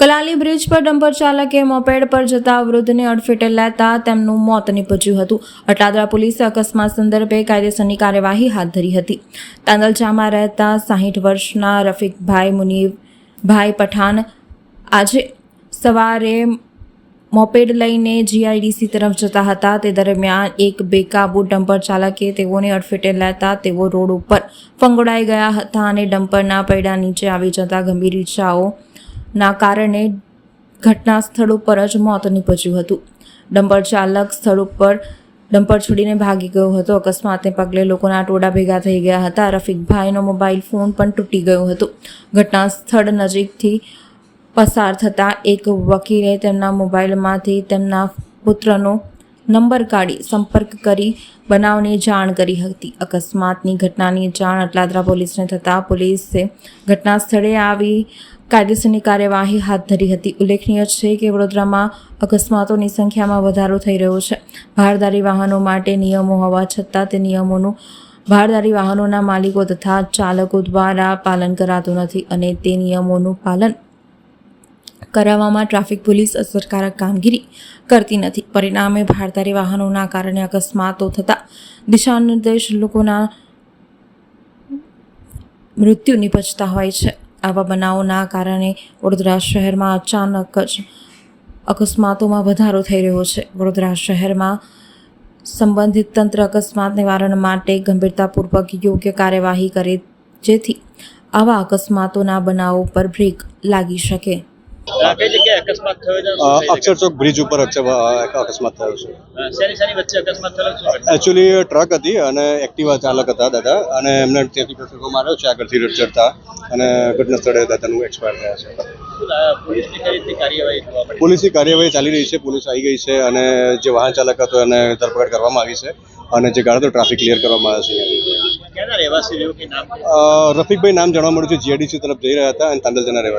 Kalali bridge પર dumper ચાલકે moped પર જતા વૃદ્ધને અડફેટે લેતા તેમનું મોત નીપજ્યું હતું. અટલાદરા પોલીસે અકસ્માત સંદર્ભે કાયદેસરની કાર્યવાહી હાથ ધરી હતી. તાંદલચામાં રહેતા સાહીઠ વર્ષના રફીકભાઈ મુનીભાઈ પઠાણ આજે સવારે મોપેડ લઈને જીઆઈડીસી તરફ જતા હતા. તે દરમિયાન એક બેકાબુ ડમ્પર ચાલકે તેઓને અડફેટે લેતા તેઓ રોડ ઉપર ફંગોળાઈ ગયા હતા અને ડમ્પરના પૈડા નીચે આવી જતા ગંભીર ઈજાઓના કારણે ઘટના સ્થળ ઉપર જ મોત નીપજ્યું હતું. ડમ્પર ચાલક સ્થળ ઉપર ડમ્પર છોડીને ભાગી ગયો હતો. અકસ્માતને પગલે લોકોના ટોળા ભેગા થઈ ગયા હતા. રફીકભાઈનો મોબાઈલ ફોન પણ તૂટી ગયો હતો. ઘટના સ્થળ નજીકથી પસાર થતાં એક વકીલે તેમના મોબાઈલમાંથી તેમના પુત્રનો નંબર કાઢી સંપર્ક કરી બનાવની જાણ કરી હતી. અકસ્માતની ઘટનાની જાણ અટલાદરા પોલીસને થતાં પોલીસે ઘટના સ્થળે આવી કાયદેસરની કાર્યવાહી હાથ ધરી હતી. ઉલ્લેખનીય છે કે વડોદરામાં અકસ્માતોની સંખ્યામાં વધારો થઈ રહ્યો છે. ભારદારી વાહનો માટે નિયમો હોવા છતાં તે નિયમોનું ભારદારી વાહનોના માલિકો તથા ચાલકો દ્વારા પાલન કરાતું નથી અને તે નિયમોનું પાલન કરાવવામાં ટ્રાફિક પોલીસ અસરકારક કામગીરી કરતી નથી. પરિણામે ભારદારી વાહનોના કારણે અકસ્માતો થતા દિશાનિર્દેશ લોકોના મૃત્યુ નિપજતા હોય છે. આવા બનાવોના કારણે વડોદરા શહેરમાં અચાનક જ અકસ્માતોમાં વધારો થઈ રહ્યો છે. વડોદરા શહેરમાં સંબંધિત તંત્ર અકસ્માત નિવારણ માટે ગંભીરતાપૂર્વક યોગ્ય કાર્યવાહી કરે, જેથી આવા અકસ્માતોના બનાવો પર બ્રેક લાગી શકે. કઈ જગ્યાએ અકસ્માત થયો છે? અક્ષર ચોક બ્રિજ ઉપર અકસ્માત થયો છે. શેની શેની વચ્ચે અકસ્માત થયો શું એકચ્યુઅલી ટ્રક હતી અને એક્ટિવા ચાલક હતા દાદા અને એમને ત્યાંથી ટસકો માર્યો છે આગળથી ચડતા અને ઘટના સ્થળે દાદાનું એક્સપાયર થયા છે. પોલીસની કાર્યવાહી ચાલી રહી છે પોલીસ આવી ગઈ છે અને જે વાહન ચાલક હતો એને ધરપકડ કરવામાં આવી છે અને જે ગાડી ટ્રાફિક ક્લિયર કરવામાં આવે છે. રફીકભાઈ નામ જાણવા મળ્યું છે જીઆઈડીસી તરફ જઈ રહ્યા હતા અને તાંડલજાના રહેવા